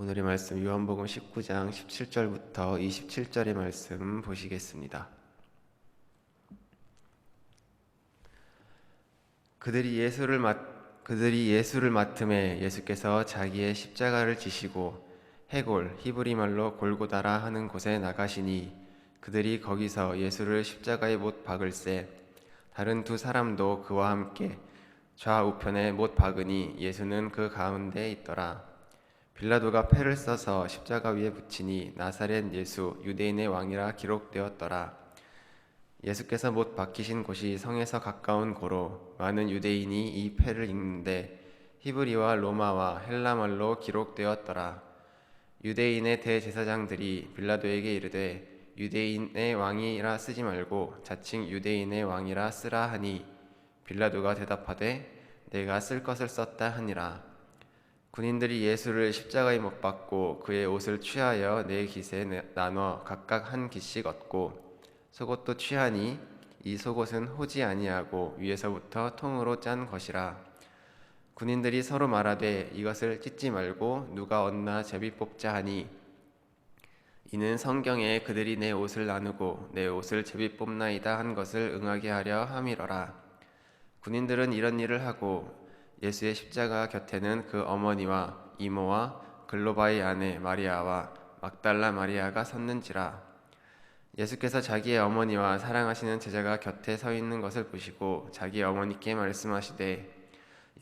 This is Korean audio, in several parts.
오늘의 말씀 요한복음 19장 17절부터 27절의 말씀 보시겠습니다. 그들이 예수를 맡 그들이 예수를 맡음에 예수께서 자기의 십자가를 지시고 해골 히브리 말로 골고다라 하는 곳에 나가시니 그들이 거기서 예수를 십자가에 못 박을세 다른 두 사람도 그와 함께 좌우편에 못 박으니 예수는 그 가운데 있더라. 빌라도가 패를 써서 십자가 위에 붙이니 나사렛 예수 유대인의 왕이라 기록되었더라. 예수께서 못 박히신 곳이 성에서 가까운 고로 많은 유대인이 이 패를 읽는데 히브리와 로마와 헬라말로 기록되었더라. 유대인의 대제사장들이 빌라도에게 이르되 유대인의 왕이라 쓰지 말고 자칭 유대인의 왕이라 쓰라 하니 빌라도가 대답하되 내가 쓸 것을 썼다 하니라. 군인들이 예수를 십자가에 못 박고 그의 옷을 취하여 네 깃에 나눠 각각 한 깃씩 얻고 속옷도 취하니 이 속옷은 호지 아니하고 위에서부터 통으로 짠 것이라. 군인들이 서로 말하되 이것을 찢지 말고 누가 얻나 제비 뽑자 하니 이는 성경에 그들이 내 옷을 나누고 내 옷을 제비 뽑나이다 한 것을 응하게 하려 함이러라. 군인들은 이런 일을 하고 예수의 십자가 곁에는 그 어머니와 이모와 글로바의 아내 마리아와 막달라 마리아가 섰는지라. 예수께서 자기의 어머니와 사랑하시는 제자가 곁에 서 있는 것을 보시고 자기 어머니께 말씀하시되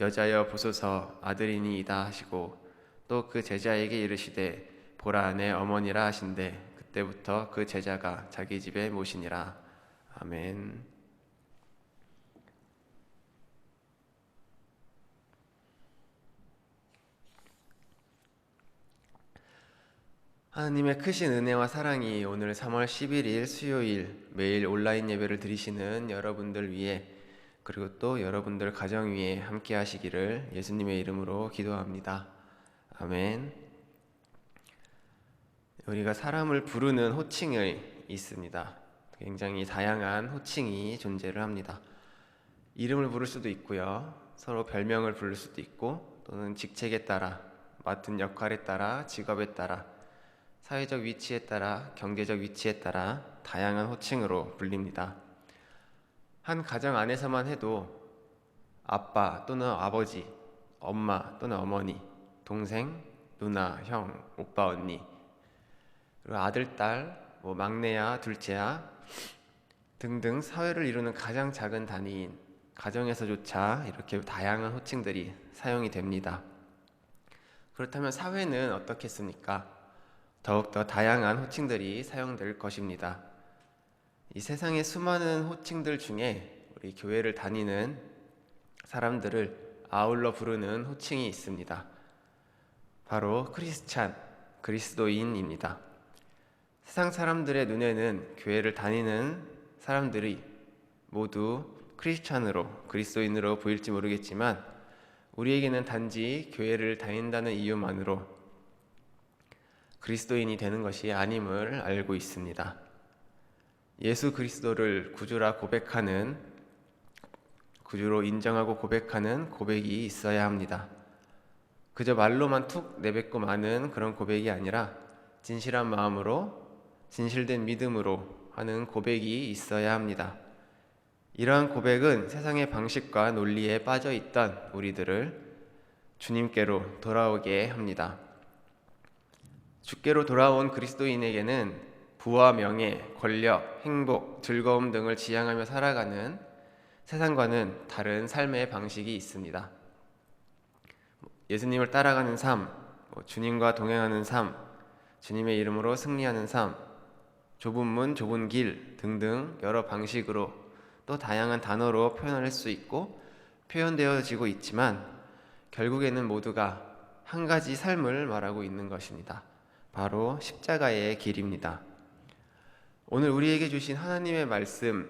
여자여 보소서 아들이니이다 하시고 또 그 제자에게 이르시되 보라 내 어머니라 하신대 그때부터 그 제자가 자기 집에 모시니라 아멘. 하나님의 크신 은혜와 사랑이 오늘 3월 11일 수요일 매일 온라인 예배를 드리시는 여러분들 위해 그리고 또 여러분들 가정 위에 함께 하시기를 예수님의 이름으로 기도합니다. 아멘. 우리가 사람을 부르는 호칭이 있습니다. 굉장히 다양한 호칭이 존재를 합니다. 이름을 부를 수도 있고요. 서로 별명을 부를 수도 있고 또는 직책에 따라 맡은 역할에 따라 직업에 따라 사회적 위치에 따라 경제적 위치에 따라 다양한 호칭으로 불립니다. 한 가정 안에서만 해도 아빠 또는 아버지, 엄마 또는 어머니, 동생, 누나, 형, 오빠, 언니, 그리고 아들, 딸, 뭐 막내야, 둘째야 등등 사회를 이루는 가장 작은 단위인 가정에서조차 이렇게 다양한 호칭들이 사용이 됩니다. 그렇다면 사회는 어떻겠습니까? 더욱더 다양한 호칭들이 사용될 것입니다. 이 세상의 수많은 호칭들 중에 우리 교회를 다니는 사람들을 아울러 부르는 호칭이 있습니다. 바로 크리스찬, 그리스도인입니다. 세상 사람들의 눈에는 교회를 다니는 사람들이 모두 크리스찬으로 그리스도인으로 보일지 모르겠지만 우리에게는 단지 교회를 다닌다는 이유만으로 그리스도인이 되는 것이 아님을 알고 있습니다. 예수 그리스도를 구주라 고백하는 구주로 인정하고 고백하는 고백이 있어야 합니다. 그저 말로만 툭 내뱉고 마는 그런 고백이 아니라 진실한 마음으로 진실된 믿음으로 하는 고백이 있어야 합니다. 이러한 고백은 세상의 방식과 논리에 빠져 있던 우리들을 주님께로 돌아오게 합니다. 주께로 돌아온 그리스도인에게는 부와 명예, 권력, 행복, 즐거움 등을 지향하며 살아가는 세상과는 다른 삶의 방식이 있습니다. 예수님을 따라가는 삶, 뭐 주님과 동행하는 삶, 주님의 이름으로 승리하는 삶, 좁은 문, 좁은 길 등등 여러 방식으로 또 다양한 단어로 표현할 수 있고 표현되어지고 있지만 결국에는 모두가 한 가지 삶을 말하고 있는 것입니다. 바로 십자가의 길입니다. 오늘 우리에게 주신 하나님의 말씀,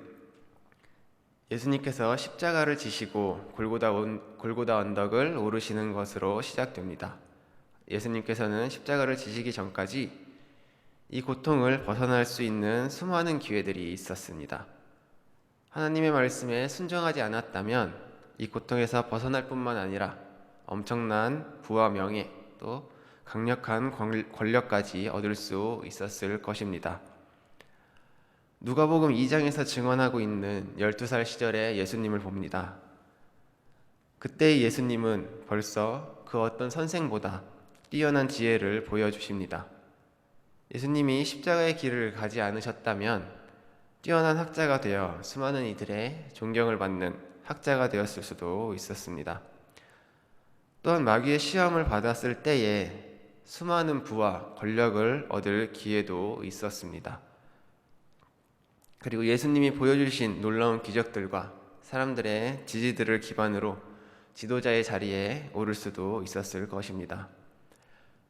예수님께서 십자가를 지시고 골고다, 골고다 언덕을 오르시는 것으로 시작됩니다. 예수님께서는 십자가를 지시기 전까지 이 고통을 벗어날 수 있는 수많은 기회들이 있었습니다. 하나님의 말씀에 순종하지 않았다면 이 고통에서 벗어날 뿐만 아니라 엄청난 부와 명예 또 강력한 권- 권력까지 얻을 수 있었을 것입니다. 누가복음 2장에서 증언하고 있는 12살 시절의 예수님을 봅니다. 그때의 예수님은 벌써 그 어떤 선생보다 뛰어난 지혜를 보여주십니다. 예수님이 십자가의 길을 가지 않으셨다면 뛰어난 학자가 되어 수많은 이들의 존경을 받는 학자가 되었을 수도 있었습니다. 또한 마귀의 시험을 받았을 때에 수많은 부와 권력을 얻을 기회도 있었습니다. 그리고 예수님이 보여주신 놀라운 기적들과 사람들의 지지들을 기반으로 지도자의 자리에 오를 수도 있었을 것입니다.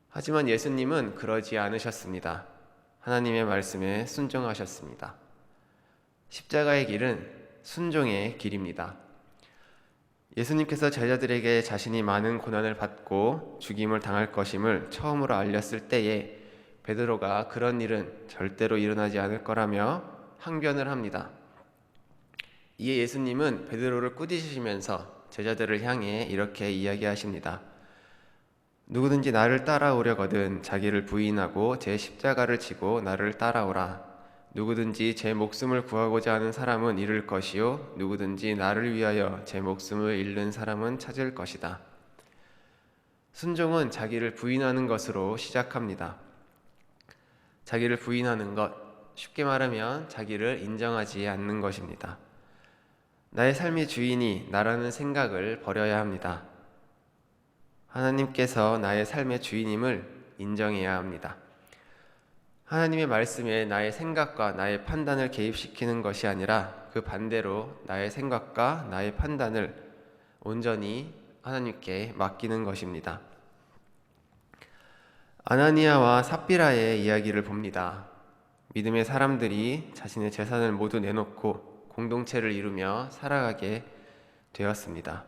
하지만 예수님은 그러지 않으셨습니다. 하나님의 말씀에 순종하셨습니다. 십자가의 길은 순종의 길입니다. 예수님께서 제자들에게 자신이 많은 고난을 받고 죽임을 당할 것임을 처음으로 알렸을 때에 베드로가 그런 일은 절대로 일어나지 않을 거라며 항변을 합니다. 이에 예수님은 베드로를 꾸짖으시면서 제자들을 향해 이렇게 이야기하십니다. 누구든지 나를 따라오려거든 자기를 부인하고 제 십자가를 지고 나를 따라오라. 누구든지 제 목숨을 구하고자 하는 사람은 잃을 것이요 누구든지 나를 위하여 제 목숨을 잃는 사람은 찾을 것이다. 순종은 자기를 부인하는 것으로 시작합니다. 자기를 부인하는 것, 쉽게 말하면 자기를 인정하지 않는 것입니다. 나의 삶의 주인이 나라는 생각을 버려야 합니다. 하나님께서 나의 삶의 주인임을 인정해야 합니다. 하나님의 말씀에 나의 생각과 나의 판단을 개입시키는 것이 아니라 그 반대로 나의 생각과 나의 판단을 온전히 하나님께 맡기는 것입니다. 아나니아와 삽비라의 이야기를 봅니다. 믿음의 사람들이 자신의 재산을 모두 내놓고 공동체를 이루며 살아가게 되었습니다.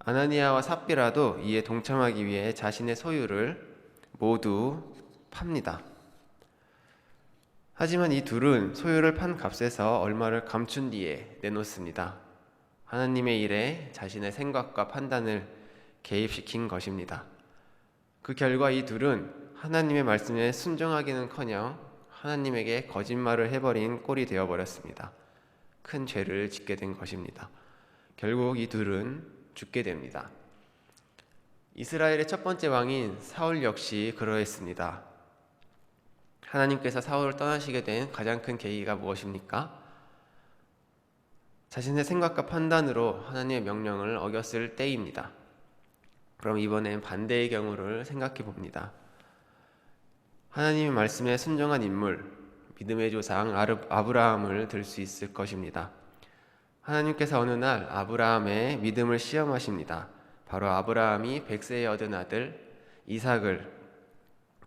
아나니아와 삽비라도 이에 동참하기 위해 자신의 소유를 모두 팝니다. 하지만 이 둘은 소유를 판 값에서 얼마를 감춘 뒤에 내놓습니다. 하나님의 일에 자신의 생각과 판단을 개입시킨 것입니다. 그 결과 이 둘은 하나님의 말씀에 순종하기는커녕 하나님에게 거짓말을 해버린 꼴이 되어버렸습니다. 큰 죄를 짓게 된 것입니다. 결국 이 둘은 죽게 됩니다. 이스라엘의 첫 번째 왕인 사울 역시 그러했습니다. 하나님께서 사울을 떠나시게 된 가장 큰 계기가 무엇입니까? 자신의 생각과 판단으로 하나님의 명령을 어겼을 때입니다. 그럼 이번엔 반대의 경우를 생각해 봅니다. 하나님의 말씀에 순종한 인물, 믿음의 조상 아브라함을 들 수 있을 것입니다. 하나님께서 어느 날 아브라함의 믿음을 시험하십니다. 바로 아브라함이 백세에 얻은 아들 이삭을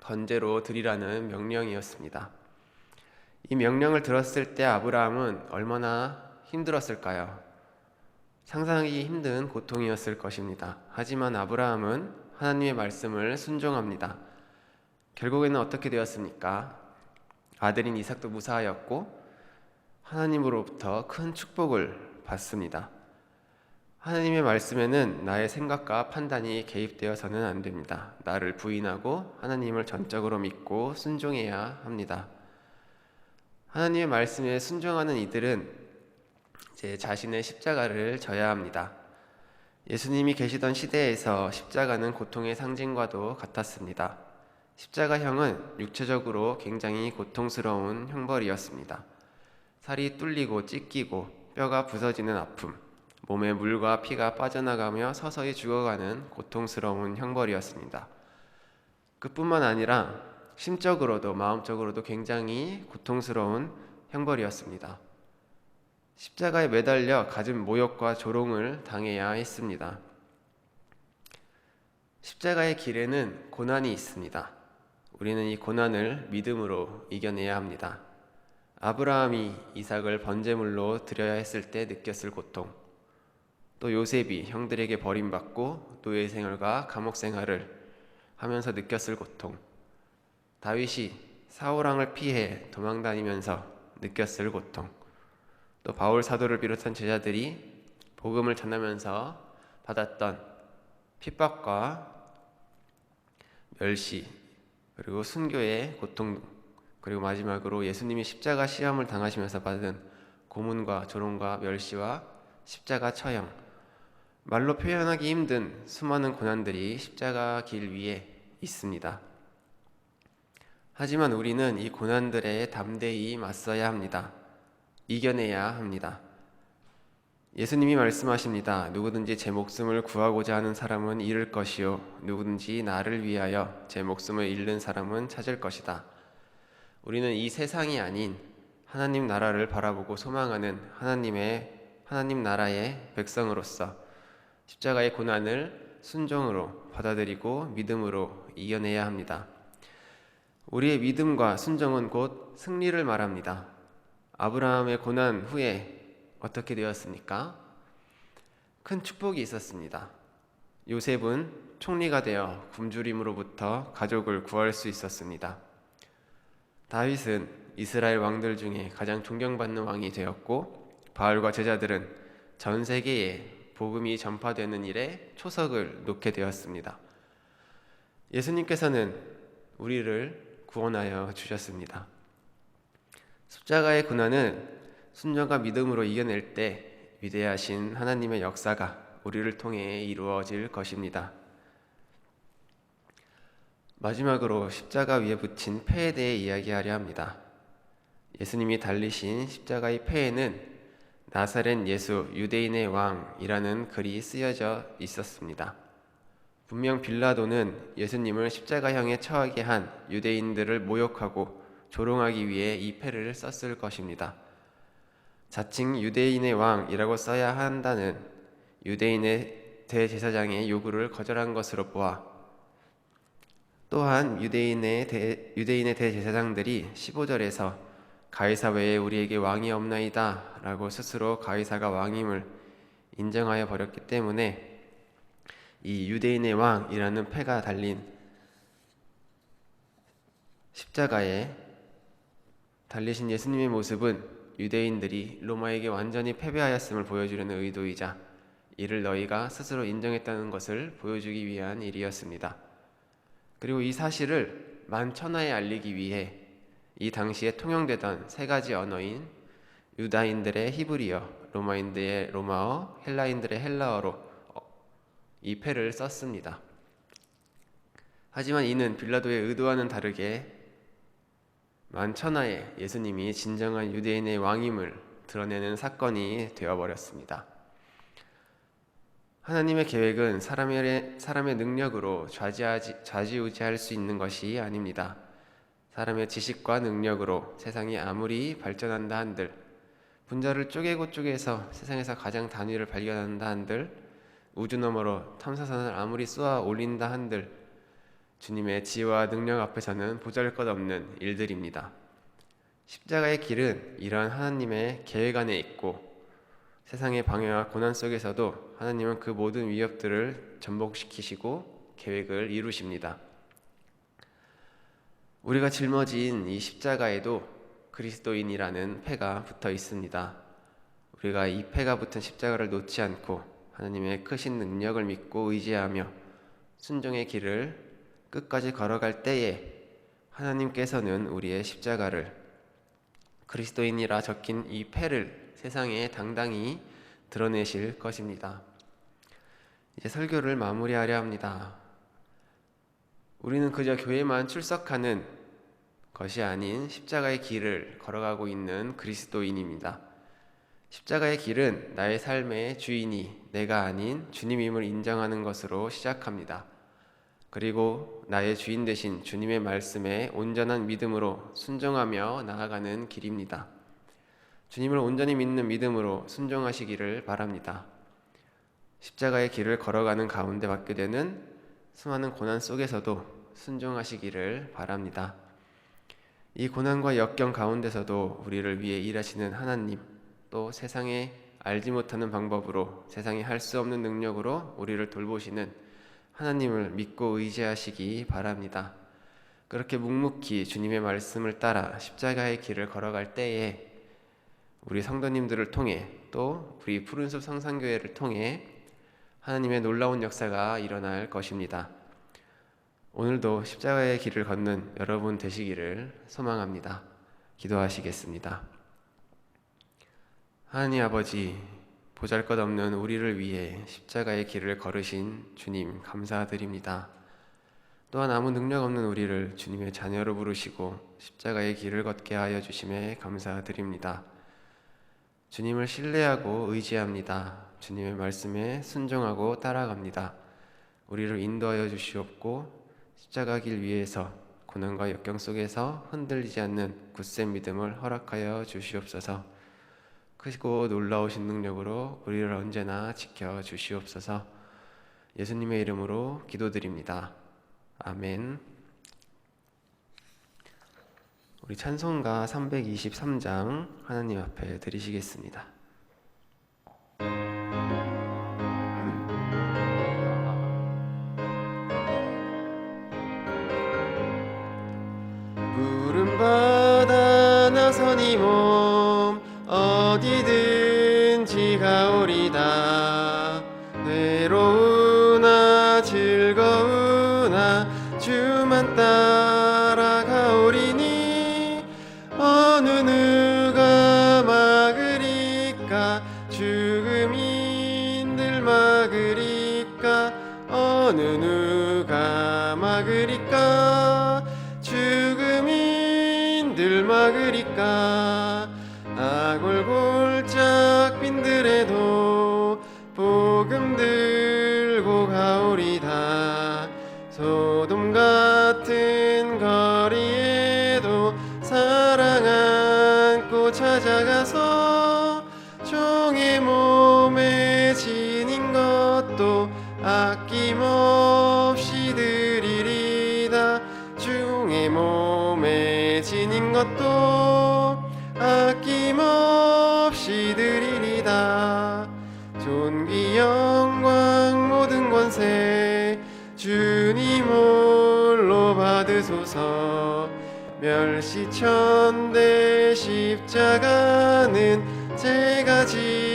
번제로 드리라는 명령이었습니다. 이 명령을 들었을 때 아브라함은 얼마나 힘들었을까요? 상상하기 힘든 고통이었을 것입니다. 하지만 아브라함은 하나님의 말씀을 순종합니다. 결국에는 어떻게 되었습니까? 아들인 이삭도 무사하였고 하나님으로부터 큰 축복을 받습니다. 하나님의 말씀에는 나의 생각과 판단이 개입되어서는 안 됩니다. 나를 부인하고 하나님을 전적으로 믿고 순종해야 합니다. 하나님의 말씀에 순종하는 이들은 제 자신의 십자가를 져야 합니다. 예수님이 계시던 시대에서 십자가는 고통의 상징과도 같았습니다. 십자가형은 육체적으로 굉장히 고통스러운 형벌이었습니다. 살이 뚫리고 찢기고 뼈가 부서지는 아픔, 몸에 물과 피가 빠져나가며 서서히 죽어가는 고통스러운 형벌이었습니다. 그뿐만 아니라 심적으로도 마음적으로도 굉장히 고통스러운 형벌이었습니다. 십자가에 매달려 가진 모욕과 조롱을 당해야 했습니다. 십자가의 길에는 고난이 있습니다. 우리는 이 고난을 믿음으로 이겨내야 합니다. 아브라함이 이삭을 번제물로 드려야 했을 때 느꼈을 고통, 또 요셉이 형들에게 버림받고 노예 생활과 감옥 생활을 하면서 느꼈을 고통, 다윗이 사울 왕을 피해 도망다니면서 느꼈을 고통, 또 바울 사도를 비롯한 제자들이 복음을 전하면서 받았던 핍박과 멸시, 그리고 순교의 고통, 그리고 마지막으로 예수님이 십자가 시험을 당하시면서 받은 고문과 조롱과 멸시와 십자가 처형, 말로 표현하기 힘든 수많은 고난들이 십자가 길 위에 있습니다. 하지만 우리는 이 고난들에 담대히 맞서야 합니다. 이겨내야 합니다. 예수님이 말씀하십니다. 누구든지 제 목숨을 구하고자 하는 사람은 잃을 것이요. 누구든지 나를 위하여 제 목숨을 잃는 사람은 찾을 것이다. 우리는 이 세상이 아닌 하나님 나라를 바라보고 소망하는 하나님의 하나님 나라의 백성으로서 십자가의 고난을 순종으로 받아들이고 믿음으로 이겨내야 합니다. 우리의 믿음과 순종은 곧 승리를 말합니다. 아브라함의 고난 후에 어떻게 되었습니까? 큰 축복이 있었습니다. 요셉은 총리가 되어 굶주림으로부터 가족을 구할 수 있었습니다. 다윗은 이스라엘 왕들 중에 가장 존경받는 왕이 되었고 바알과 제자들은 전 세계에 복음이 전파되는 일에 초석을 놓게 되었습니다. 예수님께서는 우리를 구원하여 주셨습니다. 십자가의 고난은 순종과 믿음으로 이겨낼 때 위대하신 하나님의 역사가 우리를 통해 이루어질 것입니다. 마지막으로 십자가 위에 붙인 패에 대해 이야기하려 합니다. 예수님이 달리신 십자가의 패에는 나사렛 예수 유대인의 왕이라는 글이 쓰여져 있었습니다. 분명 빌라도는 예수님을 십자가형에 처하게 한 유대인들을 모욕하고 조롱하기 위해 이 패를 썼을 것입니다. 자칭 유대인의 왕이라고 써야 한다는 유대인의 대제사장의 요구를 거절한 것으로 보아 또한 유대인의 대, 유대인의 대제사장들이 15절에서 가이사 외에 우리에게 왕이 없나이다 라고 스스로 가이사가 왕임을 인정하여 버렸기 때문에 이 유대인의 왕이라는 패가 달린 십자가에 달리신 예수님의 모습은 유대인들이 로마에게 완전히 패배하였음을 보여주려는 의도이자 이를 너희가 스스로 인정했다는 것을 보여주기 위한 일이었습니다. 그리고 이 사실을 만천하에 알리기 위해 이 당시에 통용되던 세 가지 언어인 유다인들의 히브리어, 로마인들의 로마어, 헬라인들의 헬라어로 어, 이 패를 썼습니다. 하지만 이는 빌라도의 의도와는 다르게 만천하에 예수님이 진정한 유대인의 왕임을 드러내는 사건이 되어버렸습니다. 하나님의 계획은 사람의, 사람의 능력으로 좌지우지할 수 있는 것이 아닙니다. 사람의 지식과 능력으로 세상이 아무리 발전한다 한들, 분자를 쪼개고 쪼개서 세상에서 가장 단위를 발견한다 한들, 우주 너머로 탐사선을 아무리 쏘아 올린다 한들, 주님의 지혜와 능력 앞에서는 보잘것없는 일들입니다. 십자가의 길은 이러한 하나님의 계획 안에 있고 세상의 방해와 고난 속에서도 하나님은 그 모든 위협들을 전복시키시고 계획을 이루십니다. 우리가 짊어진 이 십자가에도 그리스도인이라는 패가 붙어 있습니다. 우리가 이 패가 붙은 십자가를 놓지 않고 하나님의 크신 능력을 믿고 의지하며 순종의 길을 끝까지 걸어갈 때에 하나님께서는 우리의 십자가를 그리스도인이라 적힌 이 패를 세상에 당당히 드러내실 것입니다. 이제 설교를 마무리하려 합니다. 우리는 그저 교회만 출석하는 것이 아닌 십자가의 길을 걸어가고 있는 그리스도인입니다. 십자가의 길은 나의 삶의 주인이 내가 아닌 주님임을 인정하는 것으로 시작합니다. 그리고 나의 주인 되신 주님의 말씀에 온전한 믿음으로 순종하며 나아가는 길입니다. 주님을 온전히 믿는 믿음으로 순종하시기를 바랍니다. 십자가의 길을 걸어가는 가운데 받게 되는 수많은 고난 속에서도 순종하시기를 바랍니다. 이 고난과 역경 가운데서도 우리를 위해 일하시는 하나님, 또 세상에 알지 못하는 방법으로 세상에 할 수 없는 능력으로 우리를 돌보시는 하나님을 믿고 의지하시기 바랍니다. 그렇게 묵묵히 주님의 말씀을 따라 십자가의 길을 걸어갈 때에 우리 성도님들을 통해 또 우리 푸른숲 성산교회를 통해 하나님의 놀라운 역사가 일어날 것입니다. 오늘도 십자가의 길을 걷는 여러분 되시기를 소망합니다. 기도하시겠습니다. 하나님 아버지, 보잘 것 없는 우리를 위해 십자가의 길을 걸으신 주님 감사드립니다. 또한 아무 능력 없는 우리를 주님의 자녀로 부르시고 십자가의 길을 걷게 하여 주심에 감사드립니다. 주님을 신뢰하고 의지합니다. 주님의 말씀에 순종하고 따라갑니다. 우리를 인도하여 주시옵고 십자가 길 위에서 고난과 역경 속에서 흔들리지 않는 굳센 믿음을 허락하여 주시옵소서. 크시고 놀라우신 능력으로 우리를 언제나 지켜 주시옵소서. 예수님의 이름으로 기도드립니다. 아멘. 우리 찬송가 323장 하나님 앞에 드리시겠습니다. 푸른 바다 나선이 몸 어디든지 가오리다 소 멸시천대 십자가는 제가 지